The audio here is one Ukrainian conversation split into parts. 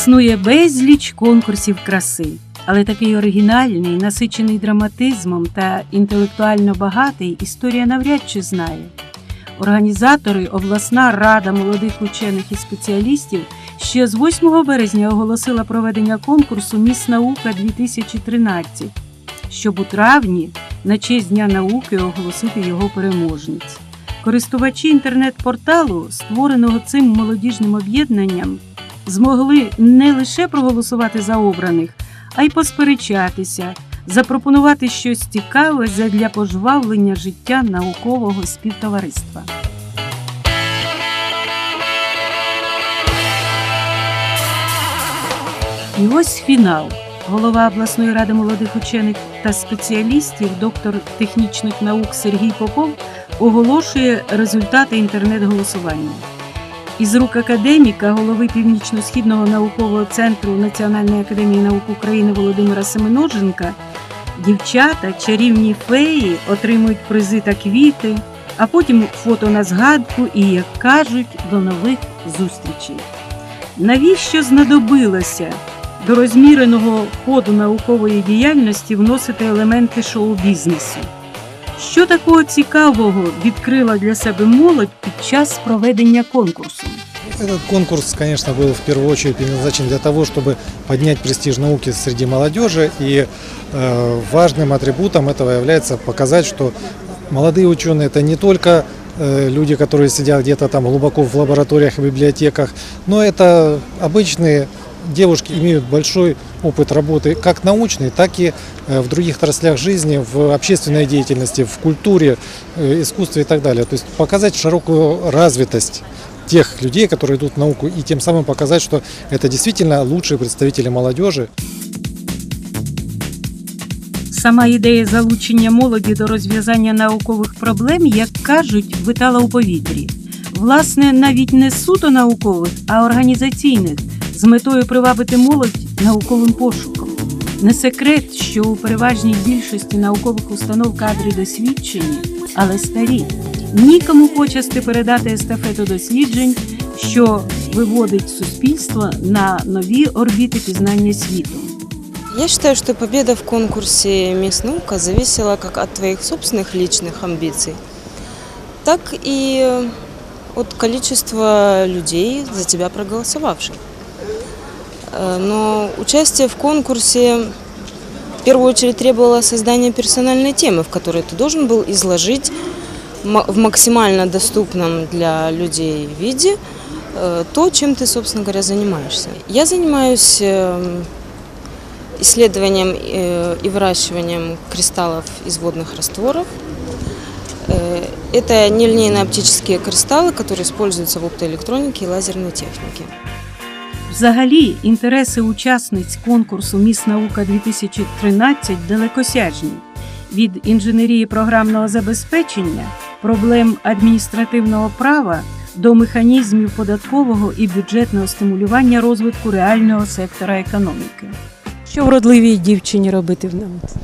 Існує безліч конкурсів краси, але такий оригінальний, насичений драматизмом та інтелектуально багатий історія навряд чи знає. Організатори, обласна рада молодих учених і спеціалістів ще з 8 березня оголосила проведення конкурсу Міс Наука 2013, щоб у травні на честь Дня науки оголосити його переможниць. Користувачі інтернет-порталу, створеного цим молодіжним об'єднанням, змогли не лише проголосувати за обраних, а й посперечатися, запропонувати щось цікаве задля пожвавлення життя наукового співтовариства. І ось фінал. Голова обласної ради молодих учених та спеціалістів, доктор технічних наук Сергій Попов, оголошує результати інтернет-голосування. Із рук академіка, голови Північно-східного наукового центру Національної академії наук України Володимира Семеноженка, дівчата, чарівні феї отримують призи та квіти, а потім фото на згадку і, як кажуть, до нових зустрічей. Навіщо знадобилося до розміреного ходу наукової діяльності вносити елементи шоу-бізнесу? Що такого цікавого відкрила для себе молодь під час проведення конкурсу? Этот конкурс, конечно, был в первую очередь предназначен для того, чтобы поднять престиж науки среди молодежи. И э, важным атрибутом этого является показать, что молодые ученые это не только э, люди, которые сидят где-то там глубоко в лабораториях и библиотеках, но это обычные девушки имеют большой опыт работы как научный, так и э, в других отраслях жизни, в общественной деятельности, в культуре, э, искусстве и так далее. То есть показать широкую развитость тех людей, которые идут в науку, и тем самым показать, что это действительно лучшие представители молодежи. Сама ідея залучення молоді до розв'язання наукових проблем, як кажуть, витала у повітрі. Власне, навіть не суто наукових, а організаційних, з метою привабити молодь науковим пошуком. Не секрет, що у переважній більшості наукових установ кадри досвідчені, але старі. Нікому почасти передати естафету досліджень, що виводить суспільство на нові орбіти пізнання світу. Я считаю, что победа в конкурсе «Мисс Наука» зависела как от твоих собственных личных амбиций, так и от количества людей, за тебя проголосовавших. Э, Но участие в конкурсе в первую очередь требовало создания персональной темы, в которой ты должен был изложить в максимально доступном для людей виде э, то, чем ты, собственно говоря, занимаешься. Я занимаюсь эм, исследованием э, и выращиванием кристаллов из водных растворов. Это нелинейно-оптические кристаллы, которые используются в оптоэлектронике и лазерной технике. Взагалі, інтереси учасниць конкурсу Міс Наука 2013 далекосяжні від інженерії програмного забезпечення, проблем адміністративного права до механізмів податкового і бюджетного стимулювання розвитку реального сектора економіки. Що вродливій дівчині робити в науці?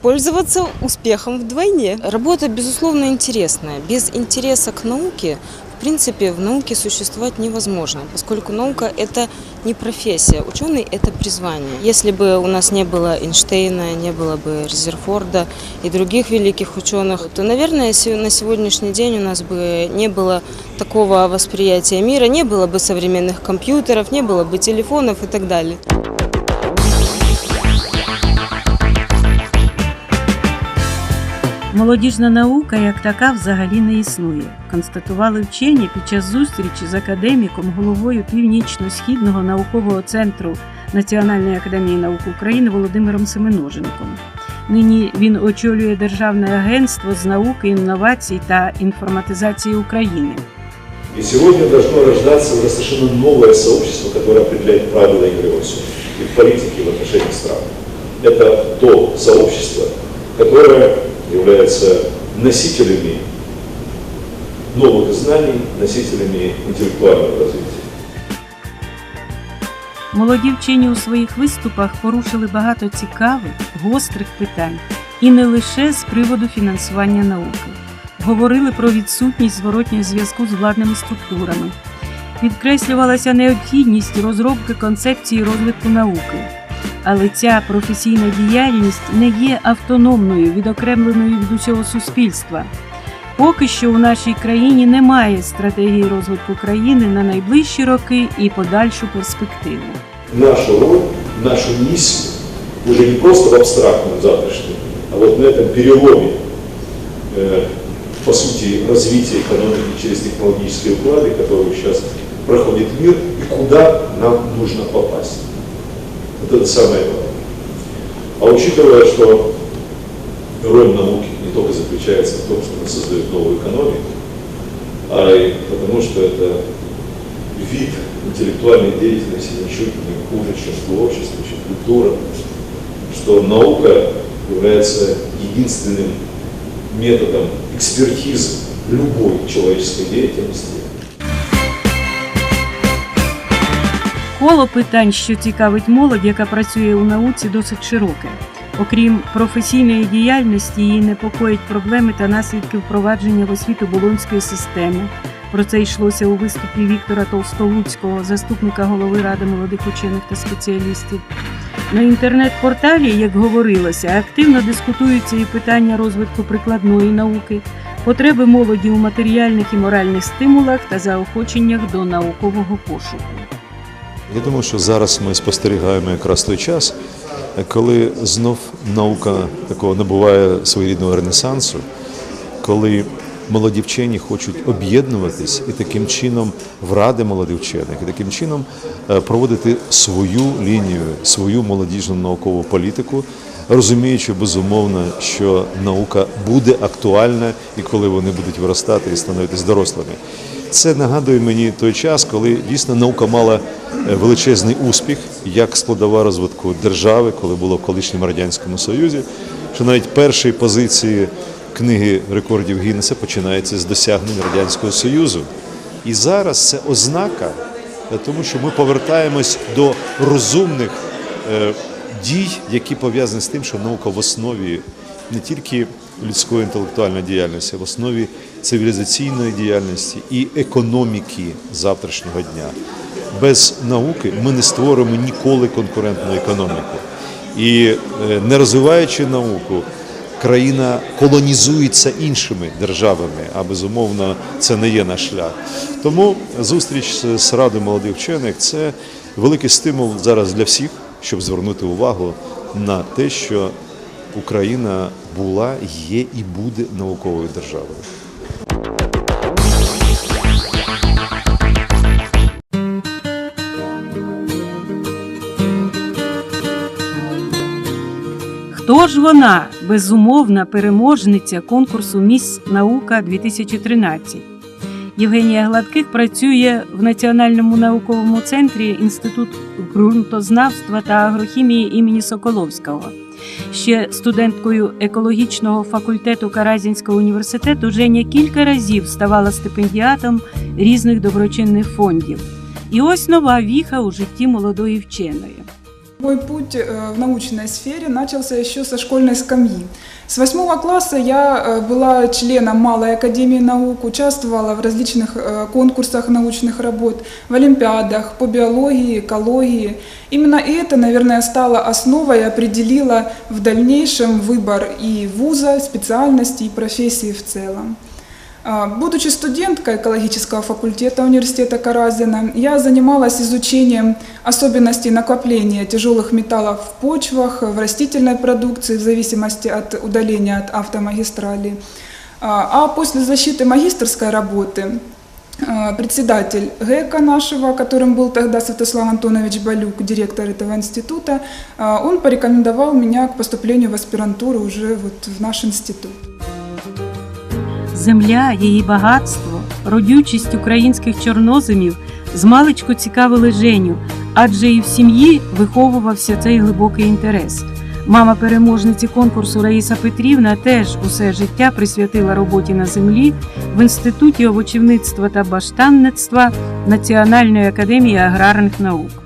Пользоваться успехом вдвойне. Работа, безусловно, интересная. Без интереса к науке, в принципе, в науке существовать невозможно, поскольку наука – это не профессия, ученый – это призвание. Если бы у нас не было Эйнштейна, не было бы Резерфорда и других великих ученых, то, наверное, се- на сегодняшний день у нас бы не было такого восприятия мира, не было бы современных компьютеров, не было бы телефонов и так далее. Молодіжна наука як така взагалі не існує, констатували вчені під час зустрічі з академіком, головою Північно-східного наукового центру Національної академії наук України Володимиром Семеноженком. Нині він очолює Державне агентство з науки, інновацій та інформатизації України. И сегодня должно рождаться уже совершенно новое сообщество, которое определяет правила игры во всем, и в политике, и в отношениях стран. Это то сообщество, которое является носителями новых знаний, носителями интеллектуального развития. Молоді вчені у своїх виступах порушили багато цікавих, гострих питань, і не лише з приводу фінансування науки. Говорили про відсутність зворотнього зв'язку з владними структурами, підкреслювалася необхідність розробки концепції розвитку науки. Але ця професійна діяльність не є автономною, відокремленою від усього суспільства. Поки що у нашій країні немає стратегії розвитку країни на найближчі роки і подальшу перспективу. нашу роль, нашу миссию уже не просто в абстрактном завтрашнем, а вот на этом переломе, э, по сути, развития экономики через технологические уклады, которые сейчас проходит мир, и куда нам нужно попасть. Вот это самое главное. А учитывая, что роль науки не только заключается в том, что она создает новую экономику, а и потому что это вид интеллектуальной деятельности ничуть не хуже, чем творчество, чем культура, что наука является единственным методом экспертизы любой человеческой деятельности. Коло питань, що цікавить молодь, яка працює у науці, досить широке. Окрім професійної діяльності, її непокоїть проблеми та наслідки впровадження в освіту болонської системи. Про це йшлося у виступі Віктора Толстолуцького, заступника голови Ради молодих учених та спеціалістів. На інтернет-порталі, як говорилося, активно дискутуються і питання розвитку прикладної науки, потреби молоді у матеріальних і моральних стимулах та заохоченнях до наукового пошуку. Я думаю, що зараз ми спостерігаємо якраз той час, коли знов наука такого набуває своєрідного ренесансу, коли молоді вчені хочуть об'єднуватись і таким чином в ради молодих вчених, і таким чином е, проводити свою лінію, свою молодіжну наукову політику, розуміючи безумовно, що наука буде актуальна і коли вони будуть виростати і становитись дорослими. Це нагадує мені той час, коли дійсно наука мала е, величезний успіх як складова розвитку держави, коли було в колишньому радянському союзі, що навіть перші позиції книги рекордів Гіннеса починаються з досягнень радянського союзу. І зараз це ознака, е, тому що ми повертаємось до розумних е, дій, які пов'язані з тим, що наука в основі не тільки людської інтелектуальної діяльності, а в основі цивілізаційної діяльності і економіки завтрашнього дня. Без науки ми не створимо ніколи конкурентну економіку. І е, не розвиваючи науку, країна колонізується іншими державами, а безумовно це не є наш шлях. Тому зустріч з- з Радою молодих вчених це великий стимул зараз для всіх, щоб звернути увагу на те, що Україна була, є і буде науковою державою. Хто ж вона, безумовна переможниця конкурсу Міс Наука 2013? Євгенія Гладких працює в Національному науковому центрі Інститут ґрунтознавства та агрохімії імені Соколовського. Ще студенткою екологічного факультету Каразінського університету Женя кілька разів ставала стипендіатом різних доброчинних фондів. І ось нова віха у житті молодої вченої. Мой путь э, в научной сфере начался еще со школьной скамьи. С восьмого класса я э, была членом Малой академии наук, участвовала в различных э, конкурсах научных работ, в олимпиадах по биологии, экологии. Именно это, наверное, стало основой и определило в дальнейшем выбор и вуза, специальности и профессии в целом. А, Будучи студенткой экологического факультета университета Каразина, я занималась изучением особенностей накопления тяжелых металлов в почвах, в растительной продукции, в зависимости от удаления от автомагистрали. А а после защиты магистрской работы а, председатель ГЭКа нашего, которым был тогда Святослав Антонович Балюк, директор этого института, он порекомендовал меня к поступлению в аспирантуру уже вот в наш институт. Земля, її багатство, родючість українських чорноземів змалечку цікавили Женю, адже і в сім'ї виховувався цей глибокий інтерес. Мама переможниці конкурсу Раїса Петрівна теж усе життя присвятила роботі на землі в інституті овочівництва та баштанництва Національної академії аграрних наук.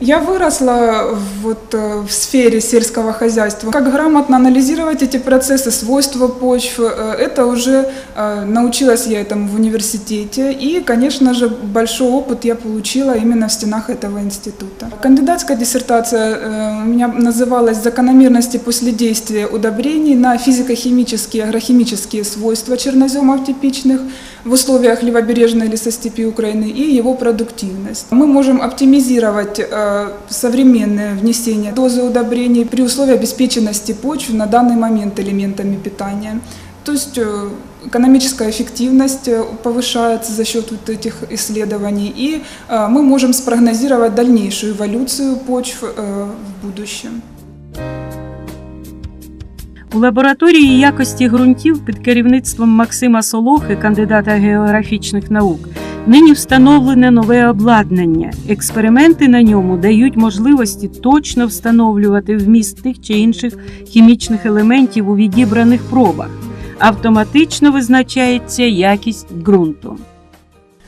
Я выросла вот э, в сфере сельского хозяйства. Как грамотно анализировать эти процессы, свойства почв, э, это уже э, научилась я этому в университете. И, конечно же, большой опыт я получила именно в стенах этого института. Кандидатская диссертация у меня называлась «Закономерности последействия удобрений на физико-химические, агрохимические свойства черноземов типичных в условиях левобережной лесостепи Украины и его продуктивность. Мы можем оптимизировать э, современное внесение дозы удобрений при условии обеспеченности почв на данный момент элементами питания. То есть э, экономическая эффективность э, повышается за счет вот этих исследований, и э, мы можем спрогнозировать дальнейшую эволюцию почв э, в будущем. У лабораторії якості ґрунтів під керівництвом Максима Солохи, кандидата географічних наук, нині встановлене нове обладнання. Експерименти на ньому дають можливості точно встановлювати вміст тих чи інших хімічних елементів у відібраних пробах. Автоматично визначається якість ґрунту.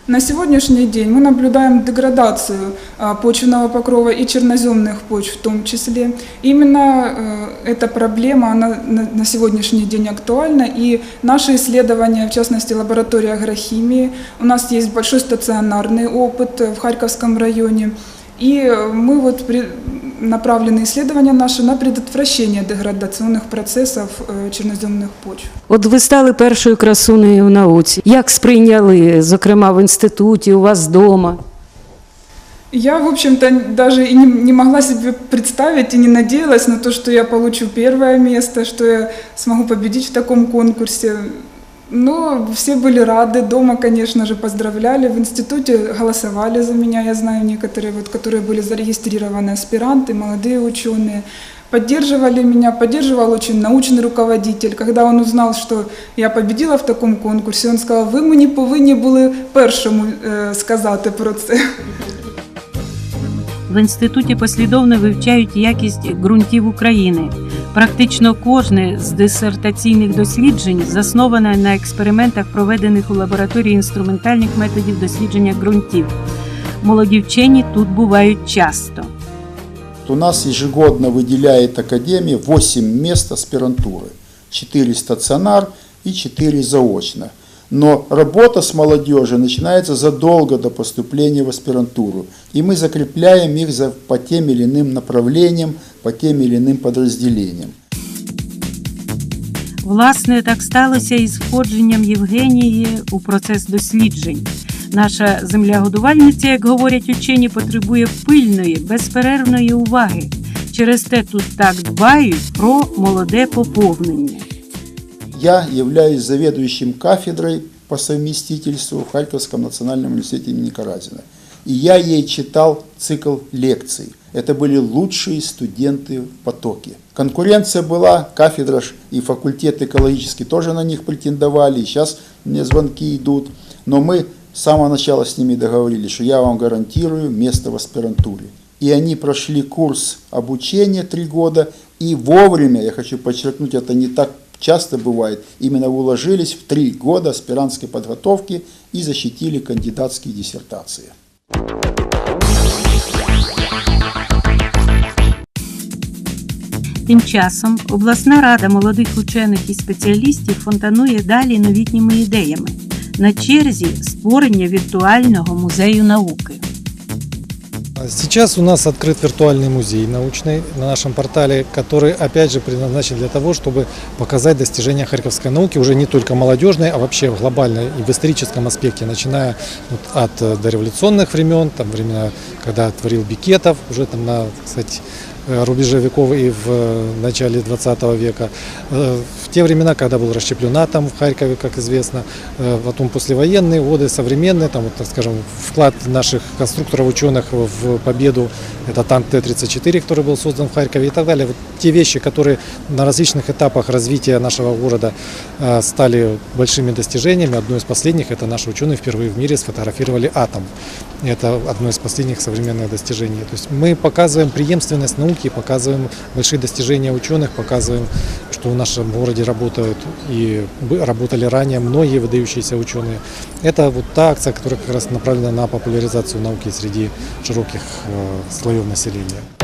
На сегодняшний день мы наблюдаем деградацию а, почвенного покрова и черноземных почв в том числе. Именно э, эта проблема она на сегодняшний день актуальна, и наши исследования, в частности лаборатория агрохимии, у нас есть большой стационарный опыт в Харьковском районе, и э, мы вот направлены исследования наши на предотвращение деградационных процессов э, черноземных почв. От ви стали першою красунею в науці. Як сприйняли, зокрема в інституті, у вас вдома? Я, в общем-то, даже и не, не могла себе представить и не надеялась на то, что я получу первое место, что я смогу победить в таком конкурсе. Но все были рады, дома, конечно же, поздравляли, в институте голосовали за меня, я знаю некоторые, вот, которые были зарегистрированы аспиранты, молодые ученые, поддерживали меня, поддерживал очень научный руководитель. Когда он узнал, что я победила в таком конкурсе, он сказал, ви мені повинні були першому е, сказати про це. В інституті послідовно вивчають якість ґрунтів України. Практично кожне з дисертаційних досліджень засноване на експериментах, проведених у лабораторії інструментальних методів дослідження ґрунтів. Молоді вчені тут бувають часто. У нас ежегодно виділяє академія 8 місць аспірантури, 4 стаціонар і 4 заочно. Но работа с молодежью начинается задолго до поступления в аспирантуру. И мы закрепляем их за, по тем или иным направлениям, по тем или иным подразделениям. Власне, так сталося і з входженням Євгенії у процес досліджень. Наша земля-годувальниця, як говорять учені, потребує пильної, безперервної уваги. Через те тут так дбають про молоде поповнення. Я являюсь заведующим кафедрой по совместительству в Харьковском национальном университете имени Каразина. И я ей читал цикл лекций. Это были лучшие студенты в потоке. Конкуренция была, кафедра и факультет экологический тоже на них претендовали, сейчас мне звонки идут. Но мы с самого начала с ними договорились, что я вам гарантирую место в аспирантуре. И они прошли курс обучения три года и вовремя, я хочу подчеркнуть, это не так часто бывает, именно уложились в три года аспирантской подготовки и защитили кандидатские диссертации. Тим часом обласна рада молодих учених і спеціалістів фонтанує далі новітніми ідеями. На черзі створення віртуального музею науки. Сейчас у нас открыт виртуальный музей научный на нашем портале, который опять же предназначен для того, чтобы показать достижения харьковской науки, уже не только молодежной, а вообще в глобальной и в историческом аспекте, начиная вот от э, дореволюционных времен, там времена, когда творил Бикетов, уже там на, кстати, э, рубеже веков и в э, начале 20 века, те времена, когда был расщеплен атом в Харькове, как известно, э, потом послевоенные годы, современные, там, вот, скажем, вклад наших конструкторов, ученых в победу, это танк Т-34, который был создан в Харькове и так далее. Вот те вещи, которые на различных этапах развития нашего города э, стали большими достижениями. Одно из последних, это наши ученые впервые в мире сфотографировали атом. Это одно из последних современных достижений. То есть мы показываем преемственность науки, показываем большие достижения ученых, показываем, что в нашем городе работают и бы- работали ранее многие выдающиеся ученые. Это вот та акция, которая как раз направлена на популяризацию науки среди широких э, слоев населения.